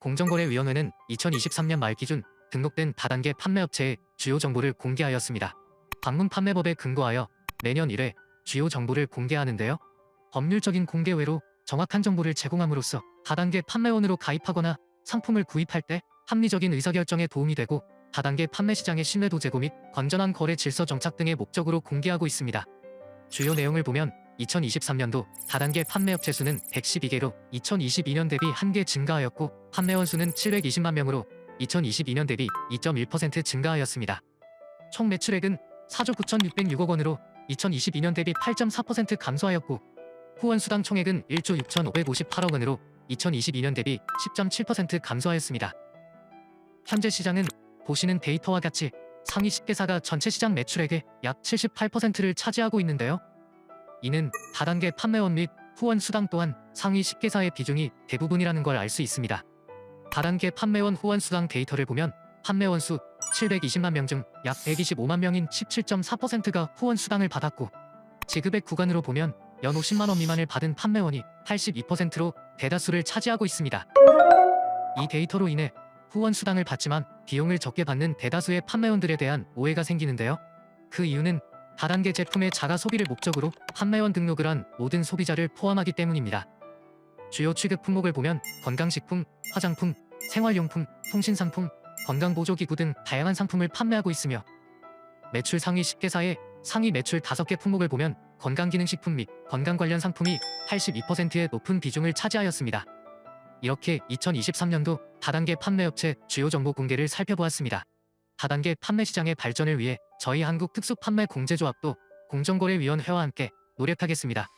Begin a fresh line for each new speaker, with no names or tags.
공정거래위원회는 2023년 말 기준 등록된 다단계 판매업체의 주요 정보를 공개하였습니다. 방문 판매법에 근거하여 매년 1회 주요 정보를 공개하는데요. 법률적인 공개 외로 정확한 정보를 제공함으로써 다단계 판매원으로 가입하거나 상품을 구입할 때 합리적인 의사결정에 도움이 되고 다단계 판매 시장의 신뢰도 제고 및 건전한 거래 질서 정착 등의 목적으로 공개하고 있습니다. 주요 내용을 보면 2023년도 다단계 판매업체 수는 112개로 2022년 대비 1개 증가하였고 판매원 수는 720만 명으로 2022년 대비 2.1% 증가하였습니다. 총 매출액은 4조 9,606억 원으로 2022년 대비 8.4% 감소하였고 후원 수당 총액은 1조 6,558억 원으로 2022년 대비 10.7% 감소하였습니다. 현재 시장은 보시는 데이터와 같이 상위 10개사가 전체 시장 매출액의 약 78%를 차지하고 있는데요. 이는 다단계 판매원 및 후원 수당 또한 상위 10개사의 비중이 대부분이라는 걸 알 수 있습니다. 다단계 판매원 후원 수당 데이터를 보면 판매원 수 720만 명 중 약 125만 명인 17.4%가 후원 수당을 받았고 지급액 구간으로 보면 연 50만 원 미만을 받은 판매원이 82%로 대다수를 차지하고 있습니다. 이 데이터로 인해 후원 수당을 받지만 비용을 적게 받는 대다수의 판매원들에 대한 오해가 생기는데요. 그 이유는 다단계 제품의 자가 소비를 목적으로 판매원 등록을 한 모든 소비자를 포함하기 때문입니다. 주요 취급 품목을 보면 건강식품, 화장품, 생활용품, 통신상품, 건강보조기구 등 다양한 상품을 판매하고 있으며 매출 상위 10개사의 상위 매출 5개 품목을 보면 건강기능식품 및 건강 관련 상품이 82%의 높은 비중을 차지하였습니다. 이렇게 2023년도 다단계 판매업체 주요 정보 공개를 살펴보았습니다. 다단계 판매 시장의 발전을 위해 저희 한국특수판매공제조합도 공정거래위원회와 함께 노력하겠습니다.